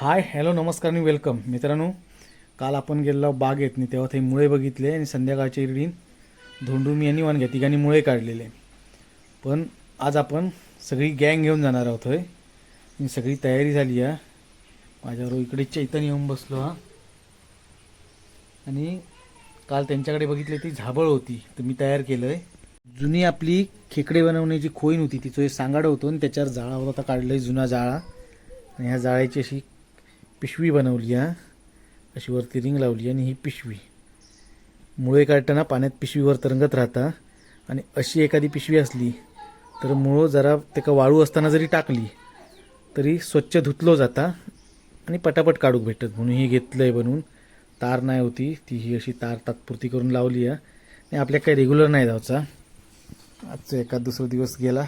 Hi hello नमस्कार आणि welcome. मित्रांनो काल आपण गेलेलो बागेत नाही तेव्हा ते मुळे बघितले आणि संध्याकाळच्या इरडीन धोंडू मी आणि घ्या तिघांनी मुळे काढलेले. पण आज आपण सगळी गँग घेऊन जाणार आहोत होय? सगळी तयारी झाली आहे माझ्याबरोबर इकडे चैतन्य येऊन बसलो हा. आणि काल त्यांच्याकडे बघितले ती झाबळ होती तर मी तयार केलं आहे जुनी आपली खेकडे बनवण्याची खोईन होती तिचं हे सांगाडं होतं आणि त्याच्यावर जाळा होता काढलं आहे जुना जाळा. आणि ह्या जाळ्याची अशी पिशवी बनवली हा. अशी वरती रिंग लावली आणि ही पिशवी. मुळे काढताना पाण्यात पिशवीवर तरंगत राहता आणि अशी एखादी पिशवी असली तर मुळं जरा त्याका वाळू असताना जरी टाकली तरी स्वच्छ धुतलो जाता आणि पटापट काढूक भेटत. म्हणून ही घेतलं आहे बनवून तार नाही होती ती ही अशी तार तात्पुरती करून लावली आहे आणि आपल्या काही रेग्युलर नाही जायचा आजचा एखाद दुसरा दिवस गेला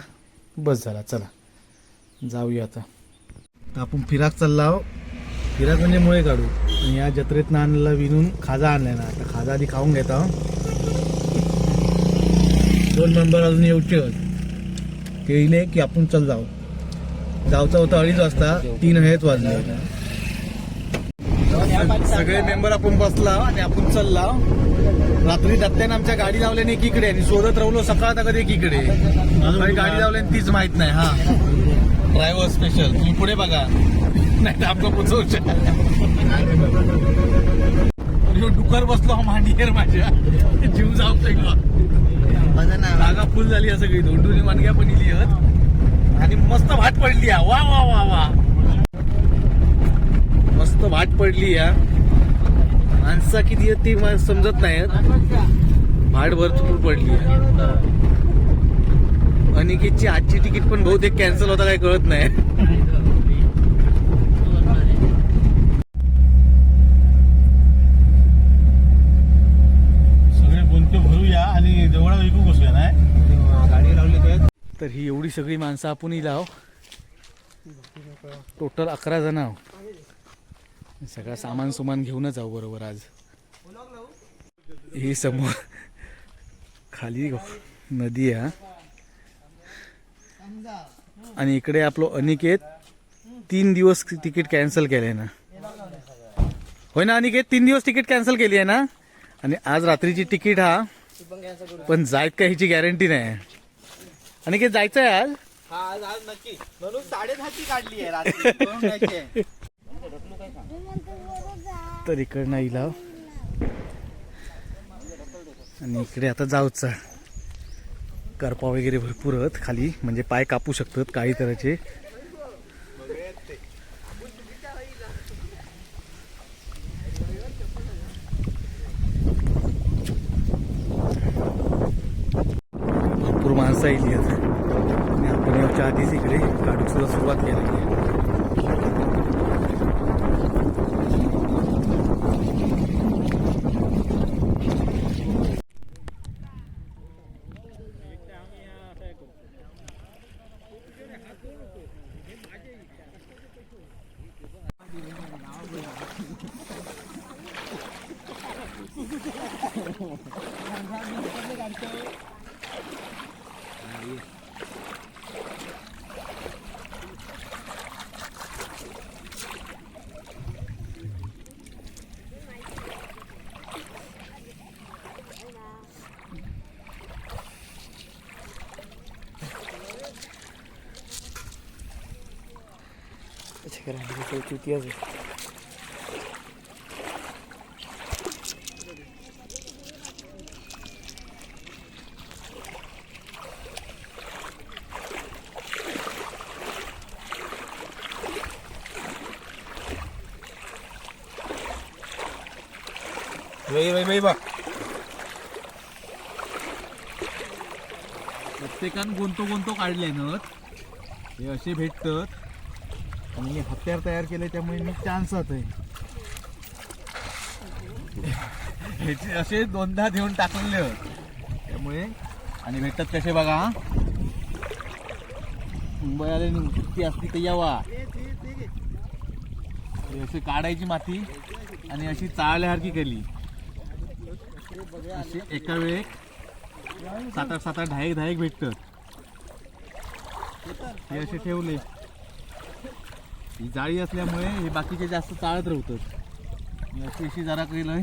बस झाला. चला जाऊया आता. तर आपण फिराक चालला फिराक म्हणजे मुळे काढू. आणि या जत्रेत आणलेला विणून खाजा आणलाय ना आता खाजा आधी खाऊन घेता दोन मेंबर अजून येऊचे आहेत ते इले की आपण चल जाऊ. जाऊचा होता अडीच वाजता तीन हेच वाजले. सगळे मेंबर आपण बसला आणि आपण चालला. रात्री दत्त्याने आमच्या गाडी लावल्याने एकीकडे आणि शोधत राहिलो सकाळ तक एकीकडे गाडी लावल्याने तीच माहीत नाही हा. ड्रायव्हर स्पेशल तुम्ही पुढे बघा. नाही तर आपलं पोचवू डुकर बसलो हा मांडीवर माझ्या. जीव जाऊ शकलो जागा फुल झाली आहे सगळी. धोंडूनी मानग्या पण इली आणि मस्त भाट पडली आहे. वा वा वा वा. मस्त भाट पडली या. माणसं किती आहेत ती समजत नाहीत भाट भरपूर पडली आहे अनिकेतची आजची तिकीट पण बहुतेक कॅन्सल होता काय कळत नाही सगळे बोलते भरूया आणि जवळ विकू बसूया नाही गाडी लावली तर ही एवढी सगळी माणसं आपण लाव टोटल अकरा जण आहो सगळं सामान सुमान घेऊनच आहो बरोबर आज. ही समोर खाली नदी आहे हा. आणि इकडे आपलं अनिकेत तीन दिवस तिकीट कॅन्सल केलंय ना. होय ना अनिकेत? तीन दिवस तिकीट कॅन्सल केली आहे ना? आणि आज रात्रीची तिकीट हा. पण जायत का ह्याची गॅरंटी नाही. अनिकेत जायचं आहे आज? हा आज आज नक्की. म्हणून साडेदहाची काढली आहे रात्री. तर इकडनं इला आणि इकडे आता जाऊचा. करपा वगैरे भरपूर आहेत खाली. म्हणजे पाय कापू शकतात काही तऱ्हेचे भरपूर माणसं येईल आणि आपण याच्या आधीच इकडे काढूक सुद्धा सुरुवात केलेली आहे. Esse cara, eu tenho que fazer. प्रत्येकान गोंतो गोंतो काढले हे असे भेटतात. आणि मी हत्यार तयार केले त्यामुळे मी चान्स आहे. ह्याचे असे दोनदा देऊन टाकलेले त्यामुळे आणि भेटतात कसे बघा मुंबई आले सुट्टी असली तर यावा. असे अशी काढायची माती आणि अशी चाळल्यासारखी केली. अशी एका वेळेस सात आठ सात आठ दहा एक दहा एक हे असे ठेवले. ही जाळी असल्यामुळे हे बाकीचे जास्त चाळत राहतात मी अशी अशी जरा केलंय.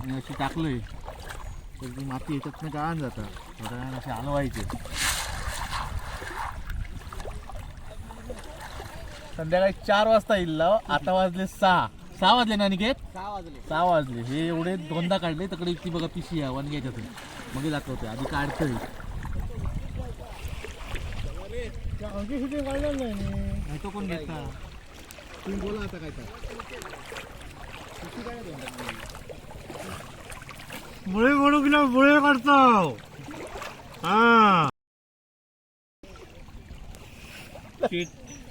आणि अशी टाकलंय. तर ती माती याच्यातनं गाळून जातात थोड्या वेळानं असे हलवायचे. संध्याकाळी चार वाजता येईल आता वाजले सहा. सहा वाजले ना निकेत सहा वाजले. सहा वाजले. हे एवढे दोनदा काढले तिकडे ती बघा पिशी आहे वानग्याच्यातून मग दाखवते आधी काढतोय. नाही तो कोण घेता तुम्ही बोला आता काय मुळे म्हणू की मुळे काढतो हा.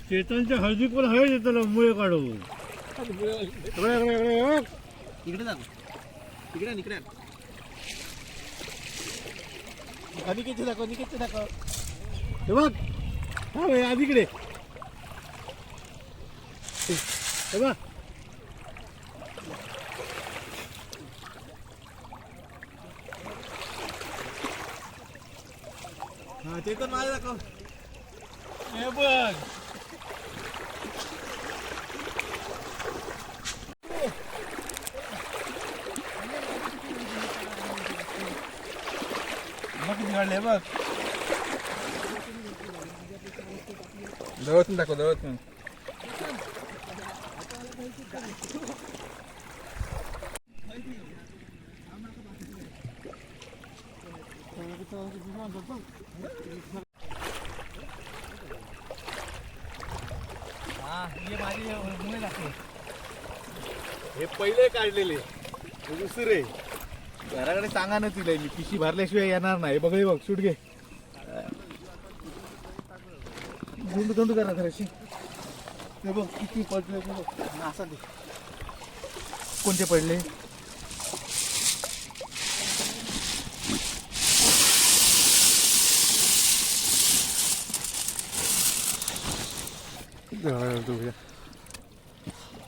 चेतनच्या हळदी पण हवे येतो ना मुळे काढू इकडे, इकडे, इकडे, बघ. इकडे जा इकडे इकडे अनिकेतचे दाखव अनिकेतचे दाखव हे बघ हा भाई आधी इकडे हे बघ हा ते तर माझं दाखव हे बघ काढले बघ. जवळून दाखव हा हे माझे मुळे दाखव हे पहिले काढलेले दुसरे. घराकडे सांगा ना तिला मी पिशी भरल्याशिवाय येणार नाही. बघ हे बघ शूट घे. गुंड तोंड करा घराशी हे बघ किती पडले ते बघ. हा, असा दे. कोणते पडले?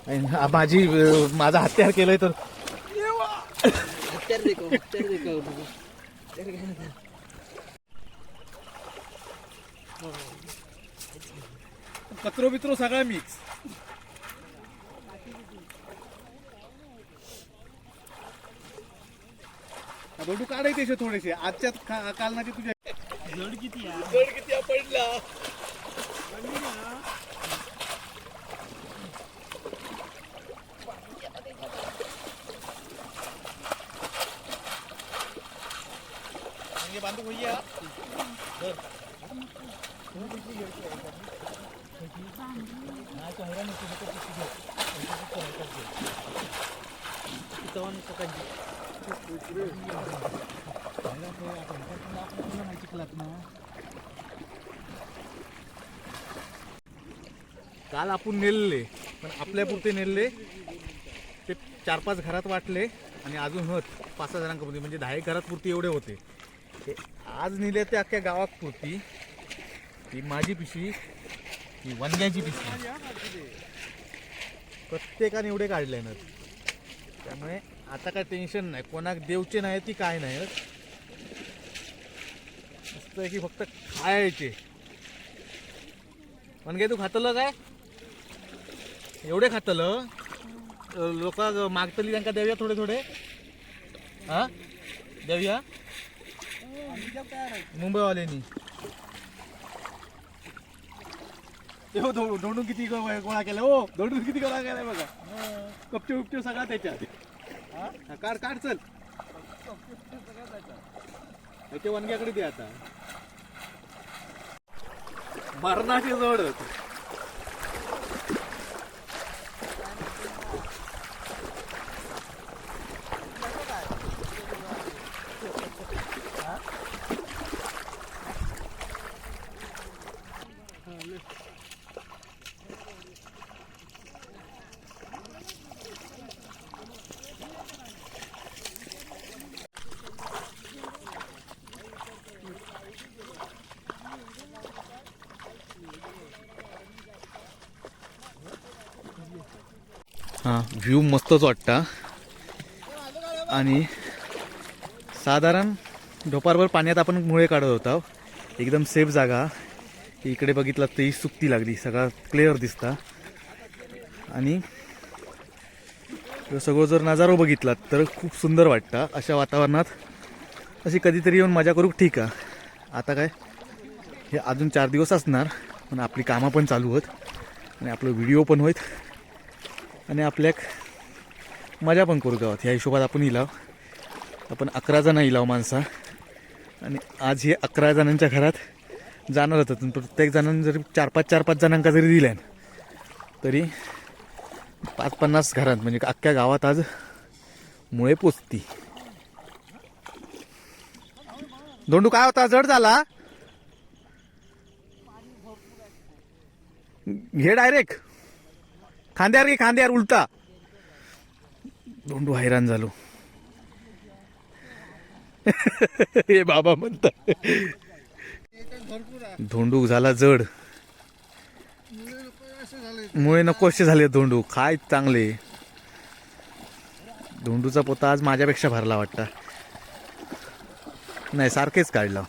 आणि हा माझी अं, माझा हत्यार केलंय तर. देखो हत्यार देखो कचरो बित्रो सगळा मिक्स दोडू काढायचे थोडेसे. आजच्या का- कालनाचे तुझ्या जड किती आहे? जड किती हा पडला काल आपण नेलेले पण आपल्यापुरते नेले ते चार पाच घरात वाटले आणि अजून होत पाच सहा जणांपुरती म्हणजे दहा एक घरात पुरती एवढे होते. ते आज नेले ते अख्ख्या गावात पुरती ही माझी पिशवी ही वनग्याची पिशवी. प्रत्येकाने एवढे काढले ना. त्यामुळे आता काय टेन्शन नाही. कोणाक देवचे नाही ती काय नाही. मस्त आहे की फक्त खायचे. वनगे तू खातलं काय? एवढे खातलं? लोक मागतली त्यांना देऊया थोडे थोडे. हा? देऊया? मुंबईवाल्यांनी. तेव्हा धोंडून हो, किती गोळा केला? हो धोंडून किती गोळा केलाय बघा. कपचे उपचे सगळा त्याच्यात. काढ काढ चल. ते वनग्याकडे दे आता. मरणाचे जड. हां. व्ह्यू मस्तच वाटता आणि साधारण दुपारभर पाण्यात आपण मुळे काढत होतो. एकदम सेफ जागा. इकडे बघितलं तरी सुकती लागली. सगळा क्लिअर दिसता. आणि सगळं जर नजारो बघितलात तर खूप सुंदर वाटतं. अशा वातावरणात अशी कधीतरी येऊन मजा करू ठीक आहे. आता काय? हे अजून चार दिवस असणार पण आपली कामं पण चालू होत. आणि आपलं व्हिडिओ पण होत आणि आपल्याक मजा पण करू गावात. ह्या हिशोबात आपण इलाव. आपण अकरा जण इलाव माणसा. आणि आज हे अकरा जणांच्या घरात जाणार होतं. पण प्रत्येक जणांनी जरी चार पाच चार पाच जणांका जरी दिल्यान तरी पाच पन्नास घरात. म्हणजे अख्ख्या गावात आज मुळे पोचती. दोंडू काय होता? जड झाला. घे डायरेक्ट. खांद्यावर की खांद्यावर उलटा. दोंडू हैराण झालो. हे बाबा म्हणता धोंडू झाला जड. मुळे नको असे झाले धोंडू. काय चांगले. धोंडूचा पोता आज माझ्यापेक्षा भरला वाटता. नाही सारखेच काढला.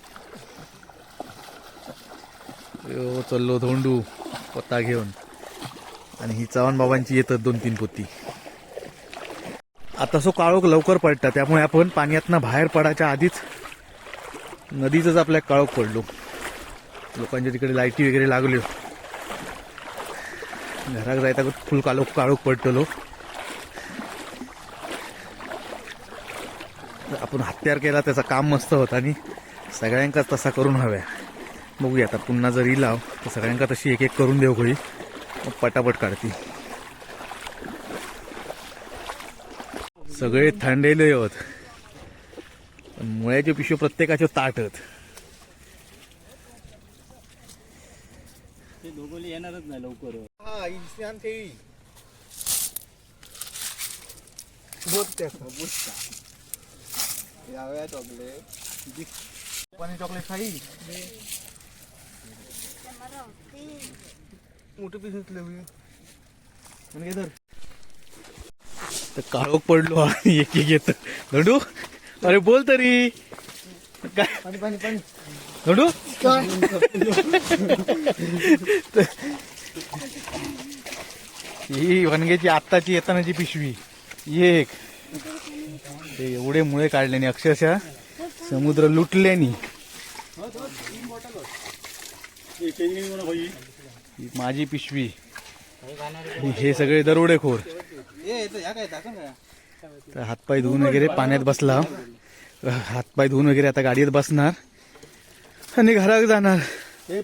चल्लो धोंडू पोता घेऊन. आणि ही चव्हाण बाबांची येतात दोन तीन पोती. आता सो काळोख लवकर पडता त्यामुळे आपण पाण्यातनं बाहेर पडायच्या आधीच नदीचंच आपल्या काळोख पडलो. लोकांच्या तिकडे लाईटी वगैरे लागलो. घरात जायता फुल काळोख काळोख पडटलो आपण हत्यार केला त्याचं काम मस्त होता आणि सगळ्यांकाच तसा करून हव्या. बघूया आता पुन्हा जर इलाव तर सगळ्यांका तशी एक एक करून देऊ होईल पटापट काढती. सगळे थंडेले होत. पण मुळ्याचे पिशवे प्रत्येकाचे ताटत. ते दोघोली येणारच नाही लवकर. हा याव्या चॉकलेट. पाणी चॉकलेट खाई. मोठं पीस घेतलं म्हणजे धर. तर काळोख पडलो आणि एक एक येत. धडू? अरे बोल तरी. काय? पाणी पाणी पाणी. धडू? ही वनगेची आत्ताची येतानाची पिशवी. एक. ते एवढे मुळे काढल्याने अक्षरशः. समुद्र लुटल्यानी ही माझी पिशवी. हे सगळे दरोडेखोर. तर हातपाय धुवून वगैरे पाण्यात बसला. हातपाय धुवून वगैरे आता गाडीत बसणार. आणि घरात जाणार. हे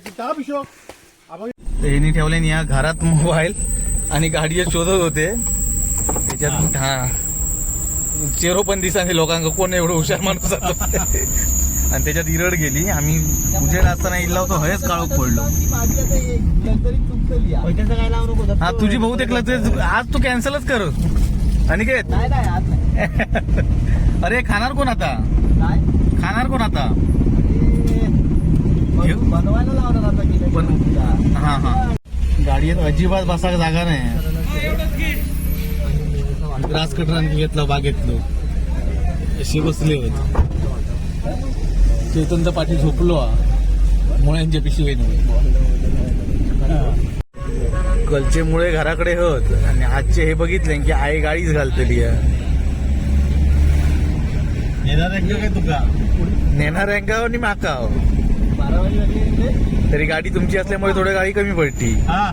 ठेवले या घरात मोबाईल आणि गाडी शोधत होते. त्याच्यात हा. चेरो पण दिसा लोकांना कोण एवढं हुशार माणूस आणि त्याच्यात इरड गेली. आम्ही उजेड असताना इल्ला होतो हयच काळोख पडलो हा तुझी बहुतेक लग्न आज तू कॅन्सलच कर. अनिकेत. अरे खाणार कोण आता? खाणार कोण आता? पण- हा हा. गाडीत अजिबात बसाक जागा नाही. ग्रास कटर घेतलं बागेतलो अशी बसले होत चेतनचा पाठी झोपलो. मुळ्यांच्या पिशवीने कलचे मुळे घराकडे होत. आणि आजचे हे बघितले की आई गाडीच घालतली आहे. काय तुका? नेणार आणि माकाव तरी गाडी तुमची असल्यामुळे थोडी गाडी कमी पडती. हा.